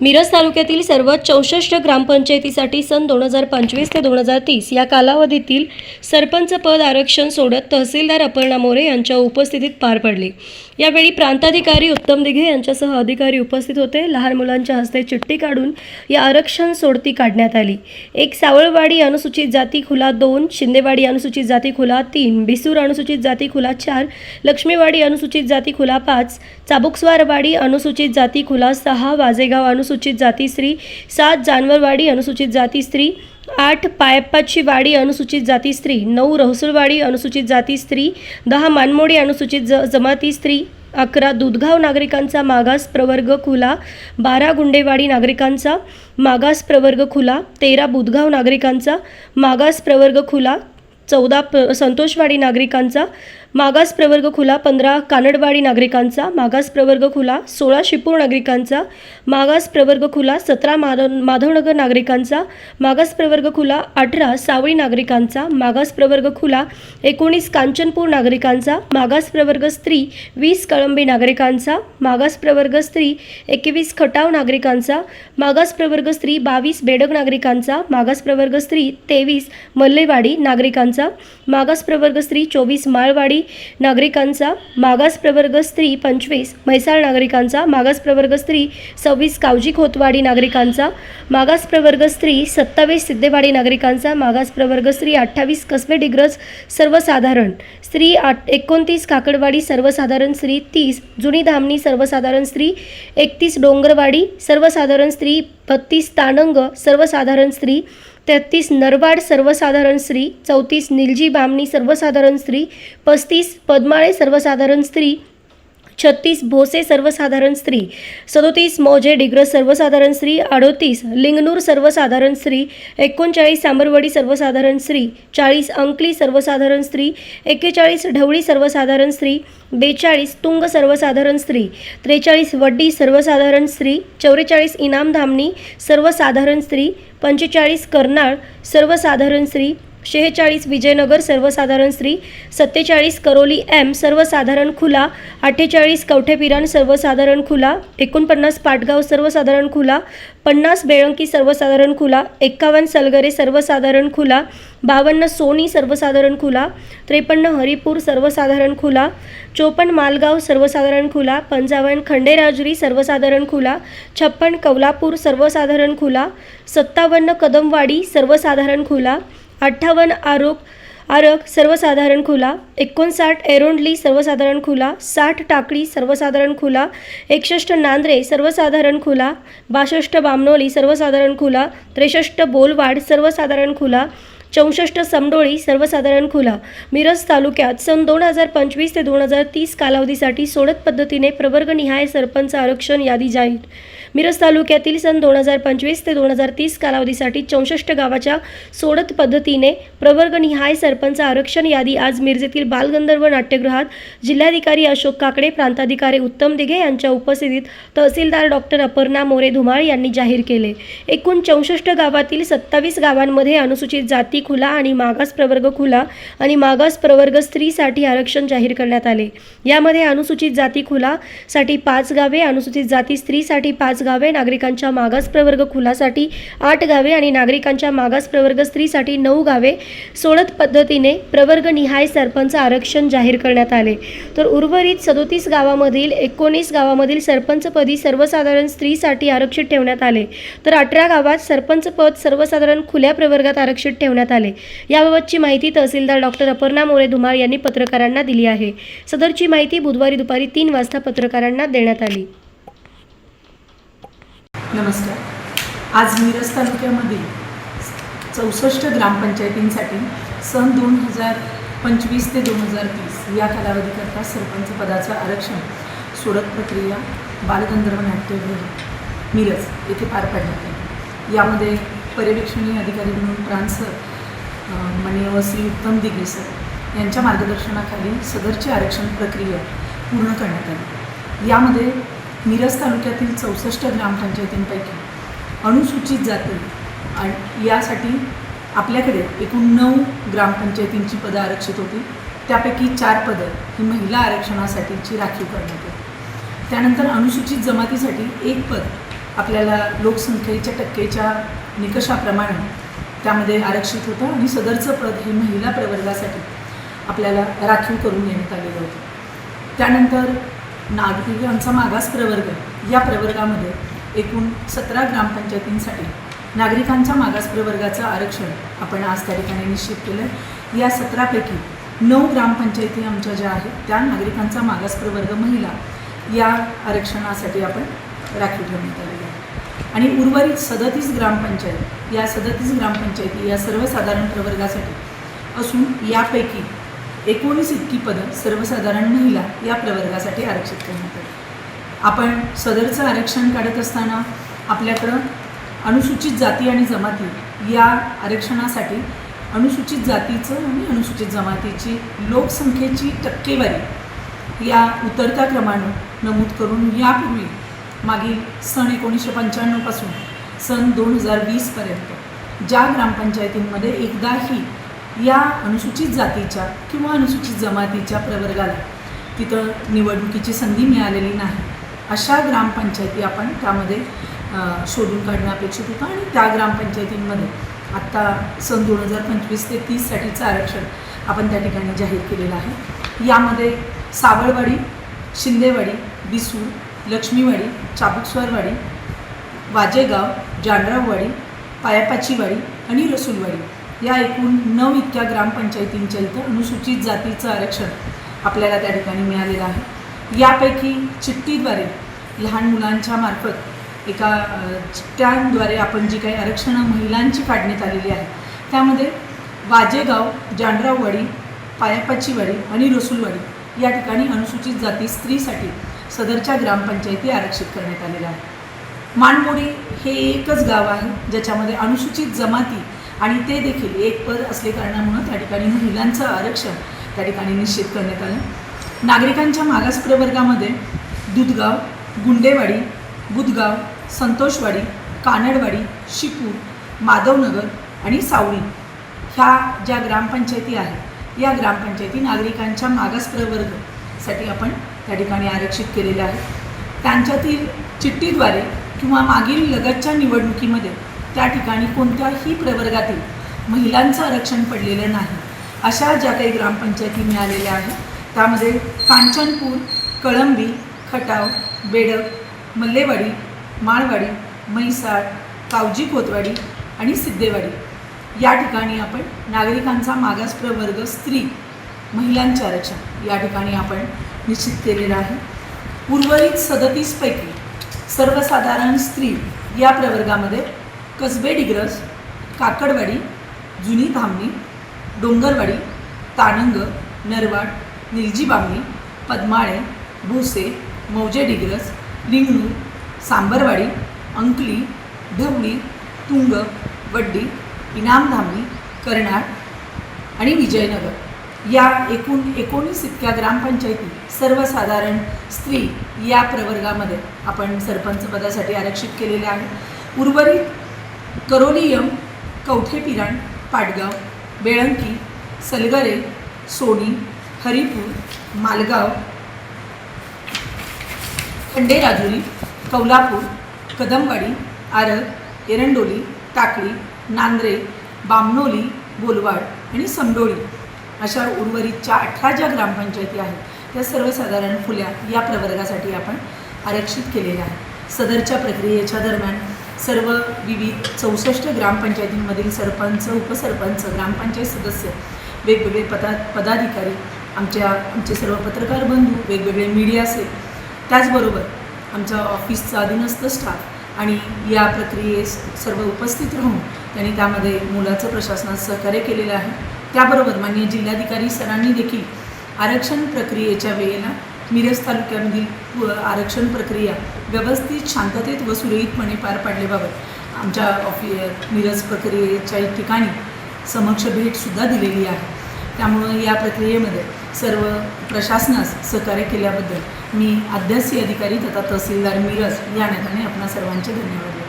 मिरज तालुक्यातील सर्व चौसष्ट ग्रामपंचायतीसाठी सन दोन हजार पंचवीस ते दोन हजार तीस या कालावधीतील सरपंच पद आरक्षण सोडत तहसीलदार अपर्णा मोरे यांच्या उपस्थितीत पार पडले. यावेळी प्रांताधिकारी उत्तम दिघे यांच्यासह अधिकारी उपस्थित होते. लहान मुलांच्या हस्ते चिठ्ठी काढून या आरक्षण सोडती काढण्यात आली. एक सावळवाडी अनुसूचित जाती खुला दोन शिंदेवाडी अनुसूचित जाती खुला तीन बिसूर अनुसूचित जाती खुला चार लक्ष्मीवाडी अनुसूचित जाती खुला पाच चाबुकस्वारवाडी अनुसूचित जाती खुला सहा वाजेगाव अनुसूचित जाती स्त्री सात जानवरवाडी अनुसूचित जाती स्त्री आठ पायप्पाची वाडी अनुसूचित जाती स्त्री नऊ रहसुलवाडी अनुसूचित जाती स्त्री दहा मानमोडी अनुसूचित ज जमाती स्त्री अकरा दुधगाव नागरिकांचा मागास प्रवर्ग खुला बारा गुंडेवाडी नागरिकांचा मागास प्रवर्ग खुला तेरा बुधगाव नागरिकांचा मागास प्रवर्ग खुला चौदा प संतोषवाडी नागरिकांचा मागास प्रवर्ग खुला पंधरा कानडवाडी नागरिकांचा मागास प्रवर्ग खुला सोळा शिपूर नागरिकांचा मागास प्रवर्ग खुला सतरा माधव माधवनगर नागरिकांचा मागास प्रवर्ग खुला अठरा सावळी नागरिकांचा मागास प्रवर्ग खुला एकोणीस कांचनपूर नागरिकांचा मागास प्रवर्ग स्त्री वीस कळंबी नागरिकांचा मागास प्रवर्ग स्त्री एकवीस खटाव नागरिकांचा मागास प्रवर्ग स्त्री बावीस बेडग नागरिकांचा मागास प्रवर्ग स्त्री तेवीस मल्लेवाडी नागरिकांचा मागास प्रवर्ग स्त्री चोवीस माळवाडी नागरिकांचा मागास प्रवर्ग स्त्री पंचवीस म्हैसाळ नागरिकांचा मागास प्रवर्ग स्त्री सव्वीस कावजी खोतवाडी नागरिकांचा मागास प्रवर्ग स्त्री सत्तावीस सिद्धेवाडी नागरिकांचा मागास प्रवर्ग स्त्री अठ्ठावीस कसबे डिग्रज सर्वसाधारण स्त्री आठ एकोणतीस काकडवाडी सर्वसाधारण स्त्री तीस जुनी धामणी सर्वसाधारण स्त्री एकतीस डोंगरवाडी सर्वसाधारण स्त्री बत्तीस तानंग सर्वसाधारण स्त्री तेहतीस नरवाड सर्वसाधारण स्त्री चौतीस निलजी बामणी सर्वसाधारण स्त्री पस्तीस पद्माळे सर्वसाधारण स्त्री छत्तीस भोसे सर्वसाधारण स्त्री सदोतीस मौजे डिग्रस सर्वसाधारण स्त्री अडोतीस लिंगनूर सर्वसाधारण स्त्री एकोणचाळीस सांबरवाडी सर्वसाधारण स्त्री चाळीस अंकली सर्वसाधारण स्त्री एक्केचाळीस ढवळी सर्वसाधारण स्त्री बेचाळीस तुंग सर्वसाधारण स्त्री त्रेचाळीस वड्डी सर्वसाधारण स्त्री चौवेचाळीस इनामधामणी सर्वसाधारण स्त्री पंचेचाळीस कर्नाळ सर्वसाधारण स्त्री शेहेचाळीस विजयनगर सर्वसाधारण स्त्री सत्तेचाळीस करोली एम सर्वसाधारण खुला अठ्ठेचाळीस कवठेपिरान सर्वसाधारण खुला एकोणपन्नास पाटगाव सर्वसाधारण खुला पन्नास बेळंकी सर्वसाधारण खुला एक्कावन्न सलगरे सर्वसाधारण खुला बावन्न सोनी सर्वसाधारण खुला त्रेपन्न हरिपूर सर्वसाधारण खुला चोपन्न मालगाव सर्वसाधारण खुला पंचावन्न खंडेराजुरी सर्वसाधारण खुला छप्पन कौलापूर सर्वसाधारण खुला सत्तावन्न कदमवाडी सर्वसाधारण खुला अठ्ठावन्न आरोप आरग सर्वसाधारण खुला एकोणसाठ एरोंडली सर्वसाधारण खुला साठ टाकळी सर्वसाधारण खुला एकसष्ट नांद्रे सर्वसाधारण खुला बासष्ट बामणोली सर्वसाधारण खुला त्रेसष्ट बोलवाड सर्वसाधारण खुला चौसष्ट समडोळी सर्वसाधारण खुला. मिरज तालुक्यात सन दोन हजार पंचवीस ते दोन हजार तीस कालावधीसाठी सोडत पद्धतीने प्रवर्गनिहाय सरपंच आरक्षण यादी जाहीर मिरज तालुक्यातील सन दोन हजार पंचवीस ते दोन हजार तीस कालावधीसाठी चौसष्ट गावाच्या सोडत पद्धतीने प्रवर्गनिहाय सरपंच आरक्षण यादी आज मिरजेतील बालगंधर्व नाट्यगृहात जिल्हाधिकारी अशोक काकडे प्रांताधिकारी उत्तम दिघे यांच्या उपस्थितीत तहसीलदार डॉक्टर अपर्णा मोरे धुमाळ यांनी जाहीर केले. एकूण चौसष्ट गावातील सत्तावीस गावांमध्ये अनुसूचित जाती खुला आणि मागास प्रवर्ग खुला आणि मागास प्रवर्ग स्त्रीसाठी आरक्षण जाहीर करण्यात आले. यामध्ये अनुसूचित जाती खुला साठी पाच गावे अनुसूचित जाती स्त्रीसाठी पाच गावे नागरिकांच्या मागास प्रवर्ग खुलासाठी आठ गावे आणि नागरिकांच्या मागास प्रवर्ग स्त्रीसाठी नऊ गावे सोळत पद्धतीने प्रवर्गनिहाय सरपंच आरक्षण जाहीर करण्यात आले. तर उर्वरित सदोतीस गावामधील एकोणीस गावामधील सरपंचपदी सर्वसाधारण स्त्रीसाठी आरक्षित ठेवण्यात आले. तर अठरा गावात सरपंचपद सर्वसाधारण खुल्या प्रवर्गात आरक्षित ठेवण्यात आले. याबाबतची माहिती तहसीलदार डॉक्टर अपर्णा मोरे धुमाळ यांनी पत्रकारांना दिली आहे. सदरची माहिती बुधवारी दुपारी तीन वाजता पत्रकारांना देण्यात आली. नमस्कार. आज मिरज तालुक्यामध्ये चौसष्ट ग्रामपंचायतींसाठी सन दोन हजार पंचवीस ते दोन हजार तीस या कालावधीकरता सरपंच पदाचं आरक्षण सोडत प्रक्रिया बालगंधर्व नाट्यगृह मिरज येथे पार पाडण्यात आली यामध्ये पर्यवेक्षणीय अधिकारी म्हणून प्राण सर माननीय श्री उत्तम दिघे सर यांच्या मार्गदर्शनाखाली सदरची आरक्षण प्रक्रिया पूर्ण करण्यात आली. यामध्ये मिरज तालुक्यातील चौसष्ट ग्रामपंचायतींपैकी अनुसूचित जाती आणि यासाठी आपल्याकडे एकूण नऊ ग्रामपंचायतींची पदं आरक्षित होती. त्यापैकी चार पदं ही महिला आरक्षणासाठीची राखीव करण्यात आली. त्यानंतर अनुसूचित जमातीसाठी एक पद आपल्याला लोकसंख्येच्या टक्केच्या निकषाप्रमाणे त्यामध्ये आरक्षित होतं आणि सदरचं पद हे महिला प्रवर्गासाठी आपल्याला राखीव करून देण्यात आलेलं होतं. त्यानंतर नागरिकांचा मागास प्रवर्ग या प्रवर्गामध्ये एकूण सतरा ग्रामपंचायतींसाठी नागरिकांच्या मागास प्रवर्गाचं आरक्षण आपण आज त्या ठिकाणी निश्चित केलं आहे. या सतरापैकी नऊ ग्रामपंचायती आमच्या ज्या आहेत त्या नागरिकांचा मागास प्रवर्ग महिला या आरक्षणासाठी आपण राखीव ठेवण्यात आलेल्या आहे. आणि उर्वरित सदतीस ग्रामपंचायत या सदतीस ग्रामपंचायती या सर्वसाधारण प्रवर्गासाठी असून यापैकी एकोणीस इतकी पदं सर्वसाधारण महिला या प्रवर्गासाठी आरक्षित करण्यात आली. आपण सदरचं आरक्षण काढत असताना आपल्याकडं अनुसूचित जाती आणि जमाती या आरक्षणासाठी अनुसूचित जातीचं आणि अनुसूचित जमातीची लोकसंख्येची टक्केवारी या उतरत्या क्रमानं नमूद करून यापूर्वी मागील सन एकोणीसशे पंच्याण्णवपासून सन दोन हजार वीसपर्यंत ज्या ग्रामपंचायतींमध्ये एकदाही या अनुसूचित जातीच्या किंवा अनुसूचित जमातीच्या प्रवर्गाला तिथं निवडणुकीची संधी मिळालेली नाही. अशा ग्रामपंचायती आपण त्यामध्ये शोधून काढणं अपेक्षित होतं आणि त्या ग्रामपंचायतींमध्ये आत्ता सन दोन हजार पंचवीस ते तीससाठीचं आरक्षण आपण त्या ठिकाणी जाहीर केलेलं आहे. यामध्ये सावळवाडी शिंदेवाडी बिसूर लक्ष्मीवाडी चाबुकस्वरवाडी वाजेगाव जानराववाडी पायापाचीवाडी आणि रसूलवाडी या एकूण नऊ इतक्या ग्रामपंचायतींच्या इथं अनुसूचित जातीचं आरक्षण आपल्याला त्या ठिकाणी मिळालेलं आहे. यापैकी चिठ्ठीद्वारे लहान मुलांच्या मार्फत एका चिठ्ठ्यांद्वारे आपण जी काही आरक्षणं महिलांची काढण्यात आलेली आहे त्यामध्ये वाजेगाव जानराववाडी पायापाचीवाडी आणि रसूलवाडी या ठिकाणी अनुसूचित जाती स्त्रीसाठी सदरच्या ग्रामपंचायती आरक्षित करण्यात आलेल्या आहे मानमोडी हे एकच गाव आहे ज्याच्यामध्ये अनुसूचित जमाती आणि ते देखील एक पद असले कारणामुळं त्या ठिकाणी महिलांचं आरक्षण त्या ठिकाणी निश्चित करण्यात आलं. नागरिकांच्या मागास प्रवर्गामध्ये दुधगाव गुंडेवाडी बुधगाव संतोषवाडी कानडवाडी शिपूर माधवनगर आणि सावळी ह्या ज्या ग्रामपंचायती आहेत या ग्रामपंचायती नागरिकांच्या मागास प्रवर्गसाठी आपण त्या ठिकाणी आरक्षित केलेल्या आहेत. त्यांच्यातील चिठ्ठीद्वारे किंवा मागील लगतच्या निवडणुकीमध्ये त्या ठिकाणी कोणत्याही प्रवर्गातील महिलांचं आरक्षण पडलेलं नाही. अशा ज्या काही ग्रामपंचायती मिळालेल्या आहेत त्यामध्ये कांचनपूर कळंबी खटाव बेडक मल्लेवाडी माळवाडी म्हैसाळ कावजी कोतवाडी आणि सिद्धेवाडी. या ठिकाणी आपण नागरिकांचा मागास प्रवर्ग स्त्री महिलांचे आरक्षण या ठिकाणी आपण निश्चित केलेलं आहे. उर्वरित सदतीसपैकी सर्वसाधारण स्त्री या प्रवर्गामध्ये कसबे डिग्रस काकडवाडी जुनी धामणी डोंगरवाडी तानंग नरवाड निलजी बामणी पद्माळे भोसे मौजे डिग्रस लिंगणूर सांबरवाडी अंकली ढवळी तुंग वड्डी इनाम धामणी आणि विजयनगर. या एकूण एकोणीस इतक्या ग्रामपंचायती सर्वसाधारण स्त्री या प्रवर्गामध्ये आपण सरपंच पदासाठी आरक्षित केलेल्या आहेत. उर्वरित करोलियम कवठेपिराण पाटगाव बेळंकी सलगरे सोनी हरिपूर मालगाव खंडेराजुरी कौलापूर कदमवाडी आरग एरंडोली टाकळी नांद्रे बामणोली बोलवाड आणि समडोळी अशा उर्वरितच्या अठरा ज्या ग्रामपंचायती आहेत त्या सर्वसाधारण फुल्या या प्रवर्गासाठी आपण आरक्षित केलेल्या आहेत. सदरच्या प्रक्रियेच्या दरम्यान सर्व विविध चौसष्ट ग्रामपंचायतींमधील सरपंच उपसरपंच ग्रामपंचायत सदस्य वेगवेगळे पदा पदाधिकारी आमच्या आमचे सर्व पत्रकार बंधू वेगवेगळे मीडिया असेल त्याचबरोबर आमच्या ऑफिसचा अधीनस्थ स्टाफ आणि या प्रक्रियेस सर्व उपस्थित राहून त्यांनी त्यामध्ये मुलाचं प्रशासनात सहकार्य केलेलं आहे. त्याबरोबर मान्य जिल्हाधिकारी सरांनी देखील आरक्षण प्रक्रियेच्या वेळेला मिरज तालुक्यामधील आरक्षण प्रक्रिया व्यवस्थित शांततेत व सुरळीतपणे पार पाडल्याबाबत आमच्या ऑफि मिरज प्रक्रियेच्या ठिकाणी समक्ष भेटसुद्धा दिलेली आहे. त्यामुळं या प्रक्रियेमध्ये सर्व प्रशासनास सहकार्य केल्याबद्दल मी आद्यासी अधिकारी तथा तहसीलदार मिरज या नात्याने आपणा सर्वांचे धन्यवाद